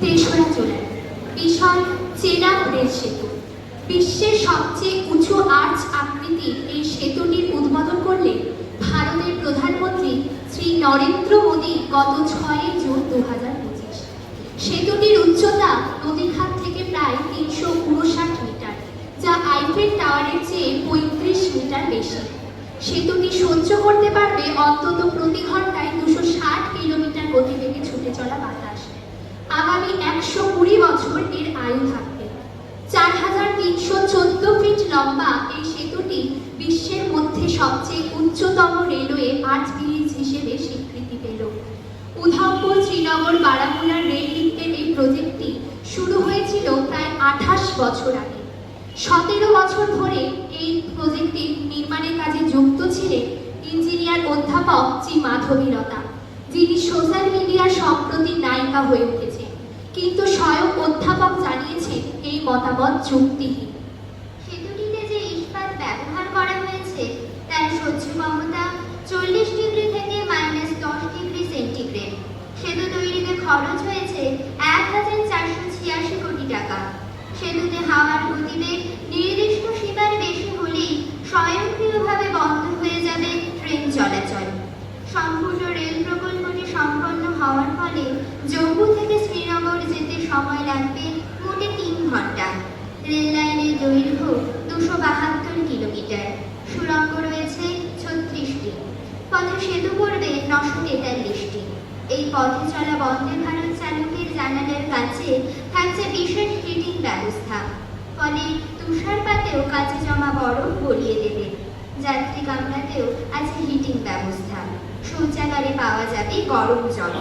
তেসরা জুলাই বিষয় চেনা রেল সেতু। বিশ্বের সবচেয়ে উঁচু আর্চ আকৃতির এই সেতুটির উদ্বোধন করলেন ভারতের প্রধানমন্ত্রী শ্রী নরেন্দ্র মোদী গত ছয়ই জুন দু পঁচিশ। সেতুটির উচ্চতা নদীঘাট থেকে প্রায় তিনশো উনষাট মিটার, যা আইফেল টাওয়ারের চেয়ে পঁয়ত্রিশ মিটার বেশি। সেতুটি সহ্য করতে পারবে অন্তত প্রতি ঘন্টায় দুশো ষাট কিলোমিটার গতিবেগে ছুটে চলা বাতাস। আগামী একশো কুড়ি বছর এর আয়ু থাকবে। চার হাজার তিনশো চোদ্দ ফিট লম্বা এই সেতুটি বিশ্বের মধ্যে সবচেয়ে উচ্চতম রেলওয়ে আর্চ ব্রিজ হিসেবে স্বীকৃতি পেল। উধমপুর, শ্রীনগর বারামুলার রেল লিঙ্কের এই প্রজেক্টটি শুরু হয়েছিল প্রায় আঠাশ বছর আগে। সতেরো বছর ধরে এই প্রজেক্টটির নির্মাণের কাজে যুক্ত ছিলেন ইঞ্জিনিয়ার অধ্যাপক জি মাধবীরতা যিনি সোশ্যাল মিডিয়ার সম্প্রতি নায়িকা হয়ে উঠেছে কিন্তু স্বয়ং অধ্যাপক জানিয়েছেন এই মতামত যুক্তিহীন সেতুটিতে যে ইস্পাত ব্যবহার করা হয়েছে, তার সহ্য ক্ষমতা চল্লিশ ডিগ্রি থেকে মাইনাস দশ ডিগ্রি সেন্টিগ্রেড। সেতু তৈরিতে খরচ হয়েছে এক হাজার চারশো ছিয়াশি কোটি টাকা। সেতুতে হাওয়ার গতিবেগ নির্দিষ্ট সীমার বেশি হলেই স্বয়ংক্রিয়ভাবে বন্ধ হয়ে যাবে ট্রেন চলাচল। সম্পূর্ণ রেল প্রকল্পটি সম্পন্ন হওয়ার ফলে জম্মু থেকে শ্রীনগর রেল লাইনের দৈর্ঘ্য দুশো বাহাত্তর কিলোমিটার। সুড়ঙ্গ রয়েছে ছত্রিশটি। পথে সেতু পড়বে নশো তেতাল্লিশটি। এই পথে চলা বন্দে ভারত চালকের জানালার কাছে থাকছে বিশেষ হিটিং ব্যবস্থা। ফলে তুষারপাতেও কাছে জমা বরফ গড়িয়ে দেবে। যাত্রী কামরাতেও আছে হিটিং ব্যবস্থা। শৌচাগারে পাওয়া যাবে গরম জল।